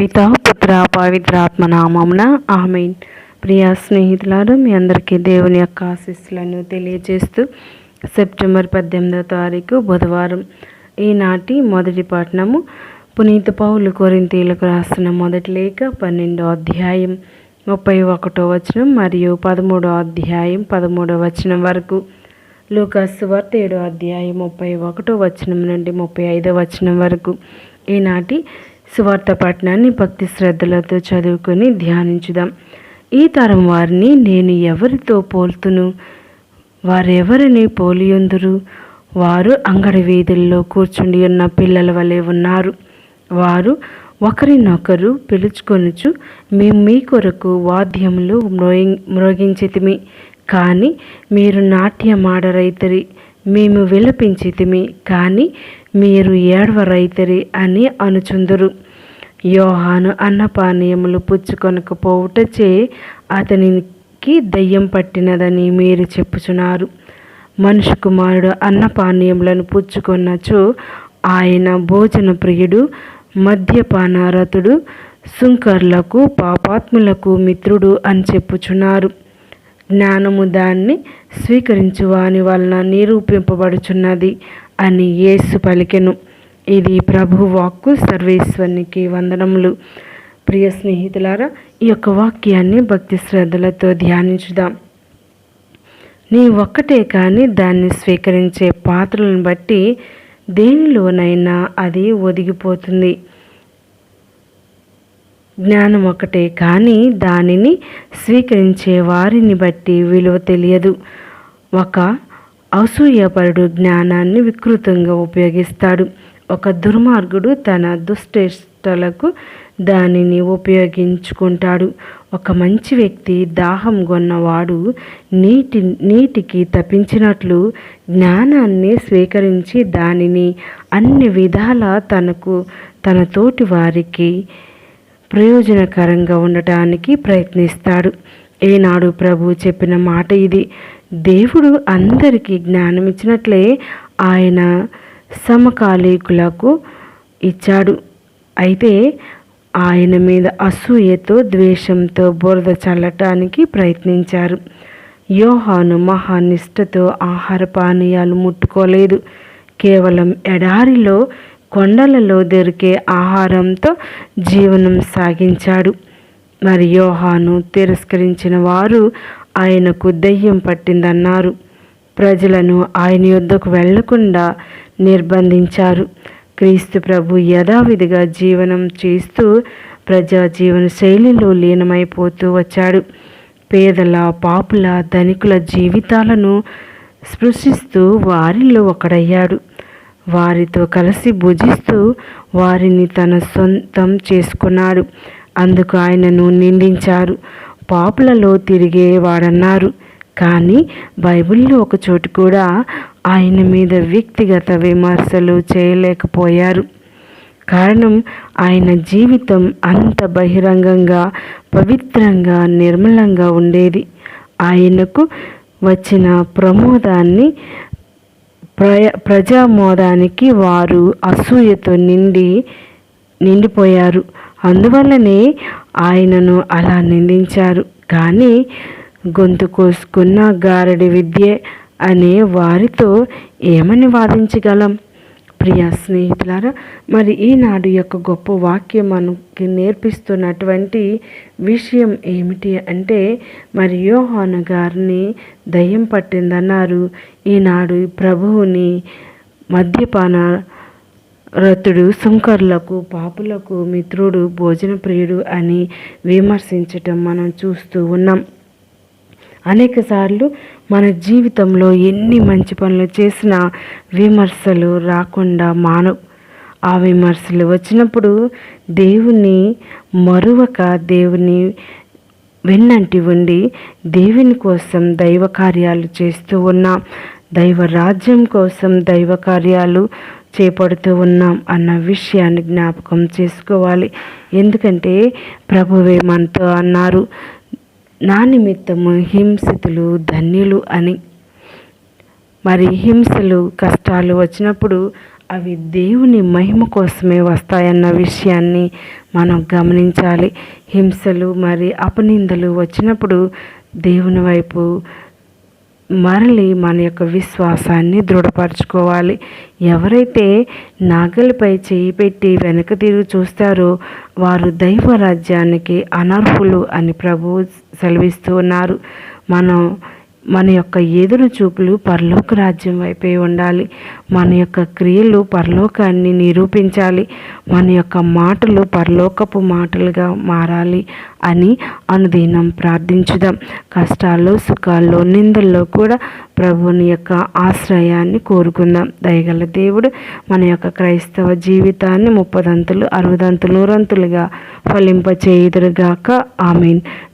పిత పుత్ర పవిత్రాత్మ నామమున ఆమెన్. ప్రియ స్నేహితులారు మీ అందరికీ దేవుని యొక్క ఆశీస్సులను తెలియజేస్తూ సెప్టెంబర్ పద్దెనిమిదో తారీఖు బుధవారం ఈనాటి మొదటి పట్టణము పునీత పౌలు కొరింతీలకు రాసిన మొదటి లేఖ పన్నెండో అధ్యాయం ముప్పై ఒకటో వచనం మరియు పదమూడో అధ్యాయం పదమూడో వచనం వరకు. లూకాసు వార్త ఏడో అధ్యాయం ముప్పై ఒకటో వచనం నుండి ముప్పై ఐదో వచనం వరకు. ఈనాటి సువార్త పట్టణాన్ని భక్తి శ్రద్ధలతో చదువుకొని ధ్యానించుదాం. ఈ తరం వారిని నేను ఎవరితో పోల్తును? వారెవరిని పోలియుందురు? వారు అంగడి వీధుల్లో కూర్చుండి ఉన్న పిల్లల వలె ఉన్నారు. వారు ఒకరినొకరు పిలుచుకొనుచు మేము మీ కొరకు వాద్యములు మ్రోగి మ్రోగించితిమి కానీ మీరు నాట్యమాడరైతరి. మేము విలపించితిమి కానీ మీరు ఏడవరైతరి అని అనుచుందురు. యోహాను అన్నపానీయములు పుచ్చుకొనకపోవుటచే అతనికి దయ్యం పట్టినదని మీరు చెప్పుచున్నారు. మనుషు కుమారుడు అన్నపానీయములను పుచ్చుకొన్నచో ఆయన భోజన ప్రియుడు మద్యపానరతుడు సుంకర్లకు పాపాత్ములకు మిత్రుడు అని చెప్పుచున్నారు. జ్ఞానము దాన్ని స్వీకరించు వాని వలన నిరూపింపబడుచున్నది అని యేసు పలికెను. ఇది ప్రభు వాక్కు సర్వేశ్వరునికి వందనములు. ప్రియ స్నేహితులారా ఈ యొక్క వాక్యాన్ని భక్తి శ్రద్ధలతో ధ్యానించుదాం. నీ ఒక్కటే కానీ దాన్ని స్వీకరించే పాత్రలను బట్టి దేనిలోనైనా అది ఒదిగిపోతుంది. జ్ఞానం ఒకటే కానీ దానిని స్వీకరించే వారిని బట్టి విలువ తెలియదు. ఒక అసూయపరుడు జ్ఞానాన్ని వికృతంగా ఉపయోగిస్తాడు. ఒక దుర్మార్గుడు తన దుష్టేష్టలకు దానిని ఉపయోగించుకుంటాడు. ఒక మంచి వ్యక్తి దాహం కొన్నవాడు నీటి నీటికి తప్పించినట్లు జ్ఞానాన్ని స్వీకరించి దానిని అన్ని విధాల తనకు తన తోటి వారికి ప్రయోజనకరంగా ఉండటానికి ప్రయత్నిస్తాడు. ఏనాడు ప్రభు చెప్పిన మాట ఇది. దేవుడు అందరికీ జ్ఞానం ఇచ్చినట్లే ఆయన సమకాలీకులకు ఇచ్చాడు. అయితే ఆయన మీద అసూయతో ద్వేషంతో బురద చల్లటానికి ప్రయత్నించారు. యోహాను మహానిష్టతో ఆహార పానీయాలు ముట్టుకోలేదు. కేవలం ఎడారిలో కొండలలో దొరికే ఆహారంతో జీవనం సాగించాడు. మరి యోహాను తిరస్కరించిన వారు ఆయనకు దయ్యం పట్టిందన్నారు. ప్రజలను ఆయన యుద్ధకు వెళ్ళకుండా నిర్బంధించారు. క్రీస్తు ప్రభు యథావిధిగా జీవనం చేస్తూ ప్రజా జీవన శైలిలో లీనమైపోతూ వచ్చాడు. పేదల పాపుల ధనికుల జీవితాలను స్పృశిస్తూ వారిలో ఒకడయ్యాడు. వారితో కలిసి భుజిస్తూ వారిని తన సొంతం చేసుకున్నాడు. అందుకు ఆయనను నిందించారు. పాపులలో తిరిగేవాడన్నారు. కానీ బైబిల్లో ఒక చోటు కూడా ఆయన మీద వ్యక్తిగత విమర్శలు చేయలేకపోయారు. కారణం ఆయన జీవితం అంత బహిరంగంగా పవిత్రంగా నిర్మలంగా ఉండేది. ఆయనకు వచ్చిన ప్రమోదాన్ని ప్రయ ప్రజామోదానికి వారు అసూయతో నిండి నిండిపోయారు. అందువల్లనే ఆయనను అలా నిందించారు. కానీ గొంతు కోసుకున్న గారడి విద్య అనే వారితో ఏమని వాదించగలం? ప్రియ స్నేహితులారా మరి ఈనాడు యొక్క గొప్ప వాక్యం మనకి నేర్పిస్తున్నటువంటి విషయం ఏమిటి అంటే మరి యోహాను గారిని దయ్యం పట్టిందన్నారు. ఈనాడు ప్రభువుని మద్యపాన రతుడు సుంకర్లకు పాపులకు మిత్రుడు భోజన ప్రియుడు అని విమర్శించటం మనం చూస్తూ ఉన్నాం. అనేక సార్లు మన జీవితంలో ఎన్ని మంచి పనులు చేసినా విమర్శలు రాకుండా మానవ. ఆ విమర్శలు వచ్చినప్పుడు దేవుని మరువక దేవుని వెన్నంటి ఉండి దేవుని కోసం దైవ కార్యాలు చేస్తూ ఉన్నాం. దైవ రాజ్యం కోసం దైవ కార్యాలు చేపడుతూ ఉన్నాం అన్న విషయాన్ని జ్ఞాపకం చేసుకోవాలి. ఎందుకంటే ప్రభువే మనతో అన్నారు నా నిమిత్తము హింసితులు ధన్యులు అని. మరి హింసలు కష్టాలు వచ్చినప్పుడు అవి దేవుని మహిమ కోసమే వస్తాయన్న విషయాన్ని మనం గమనించాలి. హింసలు మరి అపనిందలు వచ్చినప్పుడు దేవుని వైపు మరలి మన యొక్క విశ్వాసాన్ని దృఢపరచుకోవాలి. ఎవరైతే నాగలిపై చేయి పెట్టి వెనక తిరిగి చూస్తారో వారు దైవ రాజ్యానికి అనర్హులు అని ప్రభు సెలవిస్తూ ఉన్నారు. మనం మన యొక్క ఎదురు చూపులు పరలోక రాజ్యం వైపే ఉండాలి. మన యొక్క క్రియలు పరలోకాన్ని నిరూపించాలి. మన యొక్క మాటలు పరలోకపు మాటలుగా మారాలి అని అనుదినం ప్రార్థించుదాం. కష్టాల్లో సుఖాల్లో నిందల్లో కూడా ప్రభుని యొక్క ఆశ్రయాన్ని కోరుకుందాం. దయగల దేవుడు మన యొక్క క్రైస్తవ జీవితాన్ని ముప్పదంతులు అరవదంతులు నూరంతులుగా ఫలింపచేయుదురుగాక. ఆమెన్.